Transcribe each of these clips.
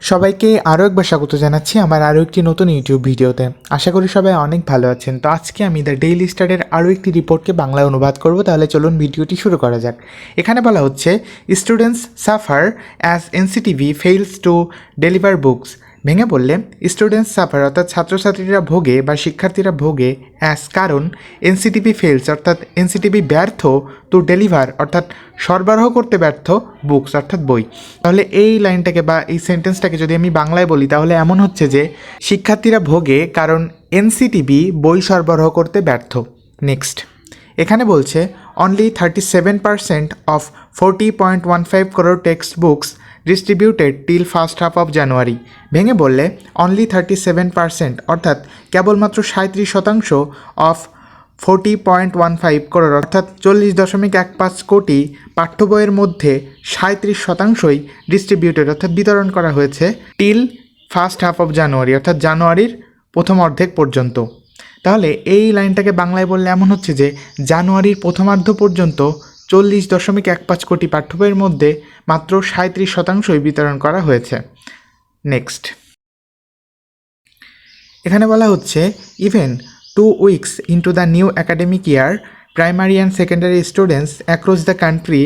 সবাইকে আরও একবার স্বাগত জানাচ্ছি আমার আরও একটি নতুন ইউটিউব ভিডিওতে। আশা করি সবাই অনেক ভালো আছেন। তো আজকে আমি দ্য ডেইলি স্টারের আরও একটি রিপোর্টকে বাংলায় অনুবাদ করব, তাহলে চলুন ভিডিওটি শুরু করা যাক। এখানে বলা হচ্ছে students suffer as NCTB fails to deliver books ভেঙে বললে স্টুডেন্টস সাফার অর্থাৎ ছাত্রছাত্রীরা ভোগে বা শিক্ষার্থীরা ভোগে অ্যাস কারণ এনসিটিভি ফেলস অর্থাৎ এনসিটিভি ব্যর্থ টু ডেলিভার অর্থাৎ সরবরাহ করতে ব্যর্থ বুকস অর্থাৎ বই। তাহলে এই লাইনটাকে বা এই সেন্টেন্সটাকে যদি আমি বাংলায় বলি, তাহলে এমন হচ্ছে যে শিক্ষার্থীরা ভোগে কারণ এনসিটিভি বই সরবরাহ করতে ব্যর্থ। নেক্সট এখানে বলছে only thirty seven percent of forty point one five crore text books distributed till first half of January ভেঙে বললে অনলি থার্টি সেভেন পার্সেন্ট অর্থাৎ কেবলমাত্র সাঁত্রিশ শতাংশ of forty point one five crore অর্থাৎ চল্লিশ দশমিক এক পাঁচ কোটি পাঠ্য বইয়ের মধ্যে সাঁত্রিশ শতাংশই ডিস্ট্রিবিউটেড অর্থাৎ বিতরণ করা হয়েছে till first half of January অর্থাৎ জানুয়ারির প্রথম অর্ধেক পর্যন্ত। তাহলে এই লাইনটাকে বাংলায় বললে এমন হচ্ছে যে, জানুয়ারির প্রথমার্ধ পর্যন্ত চল্লিশ দশমিক এক পাঁচ কোটি পাঠ্য বইয়ের মধ্যে মাত্র সাঁত্রিশ শতাংশই বিতরণ করা হয়েছে। নেক্সট। এখানে বলা হচ্ছে even two weeks into the new academic year primary and secondary students across the country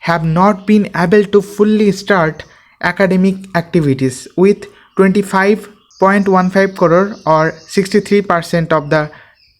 have not been able to fully start academic activities with 25.15 crore or 63% of the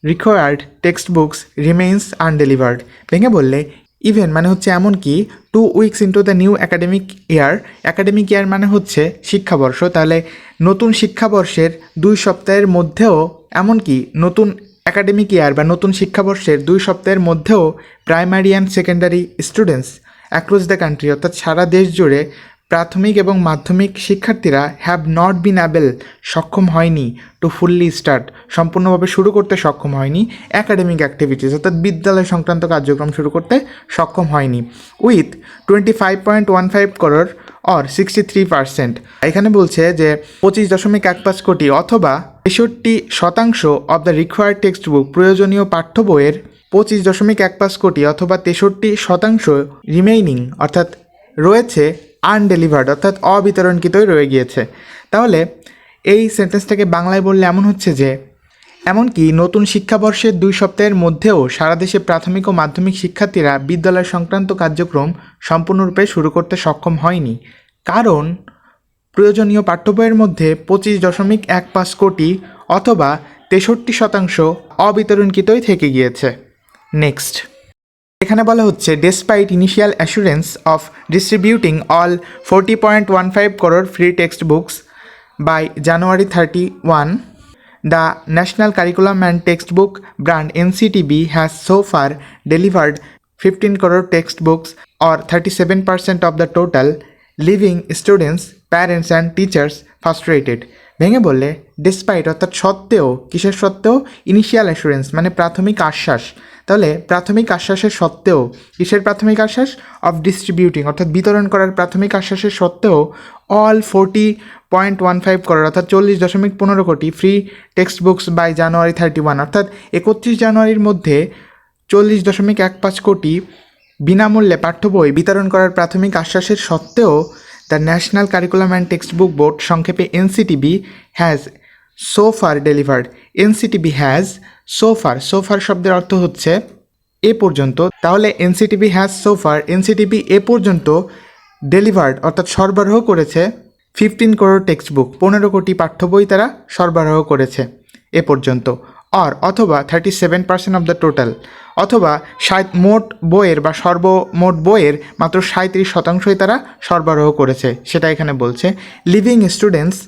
required textbooks remains undelivered ভেঙে বললে even মানে হচ্ছে এমন কি two weeks into the new academic year academic year মানে হচ্ছে শিক্ষাবর্ষ। তাহলে নতুন শিক্ষাবর্ষের দুই সপ্তাহের মধ্যেও এমনকি নতুন একাডেমিক ইয়ার বা নতুন শিক্ষাবর্ষের দুই সপ্তাহের মধ্যেও primary and secondary students across the country অর্থাৎ সারা দেশ জুড়ে প্রাথমিক এবং মাধ্যমিক শিক্ষার্থীরা হ্যাভ নট বিন অ্যাবেল সক্ষম হয়নি টু ফুললি স্টার্ট সম্পূর্ণভাবে শুরু করতে সক্ষম হয়নি একাডেমিক অ্যাক্টিভিটিস অর্থাৎ বিদ্যালয় সংক্রান্ত কার্যক্রম শুরু করতে সক্ষম হয়নি। With twenty five point one five crore or sixty three percent এখানে বলছে যে পঁচিশ দশমিক এক পাঁচ কোটি অথবা তেষট্টি শতাংশ of the required text book প্রয়োজনীয় পাঠ্য বইয়ের পঁচিশ দশমিক এক পাঁচ কোটি অথবা তেষট্টি শতাংশ রিমেইনিং অর্থাৎ রয়েছে আনডেলিভার্ড অর্থাৎ অবিতরণকৃতই রয়ে গিয়েছে। তাহলে এই সেন্টেন্সটাকে বাংলায় বললে এমন হচ্ছে যে, এমনকি নতুন শিক্ষাবর্ষের দুই সপ্তাহের মধ্যেও সারা দেশে প্রাথমিক ও মাধ্যমিক শিক্ষার্থীরা বিদ্যালয় সংক্রান্ত কার্যক্রম সম্পূর্ণরূপে শুরু করতে সক্ষম হয়নি। কারণ প্রয়োজনীয় পাঠ্য বইয়ের মধ্যে পঁচিশ দশমিক এক পাঁচ কোটি অথবা তেষট্টি শতাংশ অবিতরণকৃতই থেকে গিয়েছে। নেক্সট এখানে বলা হচ্ছে despite initial assurance of distributing all forty point one five crore free text books by January thirty one the national curriculum and text book brand NCTB has so far delivered fifteen crore text books or thirty seven percent of the total leaving students parents and teachers frustrated ভেঙে বললে despite অর্থাৎ সত্ত্বেও, কিসের সত্ত্বেও? Initial assurance মানে প্রাথমিক আশ্বাস। তাহলে প্রাথমিক আশ্বাসের সত্ত্বেও কিসের প্রাথমিক আশ্বাস? অফ ডিস্ট্রিবিউটিং অর্থাৎ বিতরণ করার প্রাথমিক আশ্বাসের সত্ত্বেও all forty point one five crore, অর্থাৎ চল্লিশ দশমিক পনেরো কোটি free text books by January thirty one অর্থাৎ একত্রিশ জানুয়ারির মধ্যে চল্লিশ দশমিক এক পাঁচ কোটি বিনামূল্যে পাঠ্য বই বিতরণ করার প্রাথমিক আশ্বাসের সত্ত্বেও the national curriculum and text book board সংক্ষেপে NCTB has so far delivered NCTB has so far so far শব্দের অর্থ হচ্ছে এ পর্যন্ত। তাহলে NCTB has so far NCTB এ পর্যন্ত ডেলিভার্ড অর্থাৎ সরবরাহ করেছে ফিফটিন করোড় টেক্সট বুক পনেরো কোটি পাঠ্য বই তারা সরবরাহ করেছে এ পর্যন্ত। অর অথবা thirty seven percent of the total অথবা সাত মোট বইয়ের বা সর্বমোট বইয়ের মাত্র সাঁত্রিশ শতাংশই তারা সরবরাহ করেছে, সেটা এখানে বলছে। Leaving students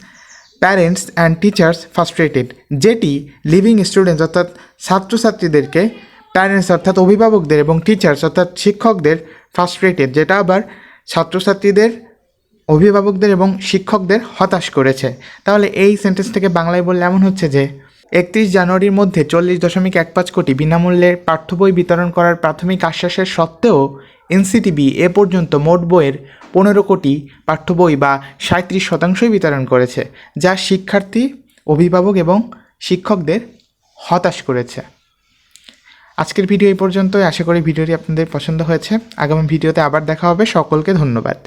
parents and teachers frustrated যেটি লিভিং স্টুডেন্টস অর্থাৎ ছাত্রছাত্রীদেরকে প্যারেন্টস অর্থাৎ অভিভাবকদের এবং টিচার্স অর্থাৎ শিক্ষকদের ফার্স্ট্রেটেড যেটা আবার ছাত্রছাত্রীদের, অভিভাবকদের এবং শিক্ষকদের হতাশ করেছে। তাহলে এই সেন্টেন্স থেকে বাংলায় বললে এমন হচ্ছে যে, একত্রিশ জানুয়ারির মধ্যে চল্লিশ দশমিক এক পাঁচ কোটি বিনামূল্যে পাঠ্য বই বিতরণ করার প্রাথমিক আশ্বাসের সত্ত্বেও এনসিটিবি এ পর্যন্ত মোট বইয়ের পনেরো কোটি পাঠ্য বই বা সাঁত্রিশ শতাংশই বিতরণ করেছে, যা শিক্ষার্থী, অভিভাবক এবং শিক্ষকদের হতাশ করেছে। আজকের ভিডিও এই পর্যন্তই। আশা করি ভিডিওটি আপনাদের পছন্দ হয়েছে। আগামী ভিডিওতে আবার দেখা হবে। সকলকে ধন্যবাদ।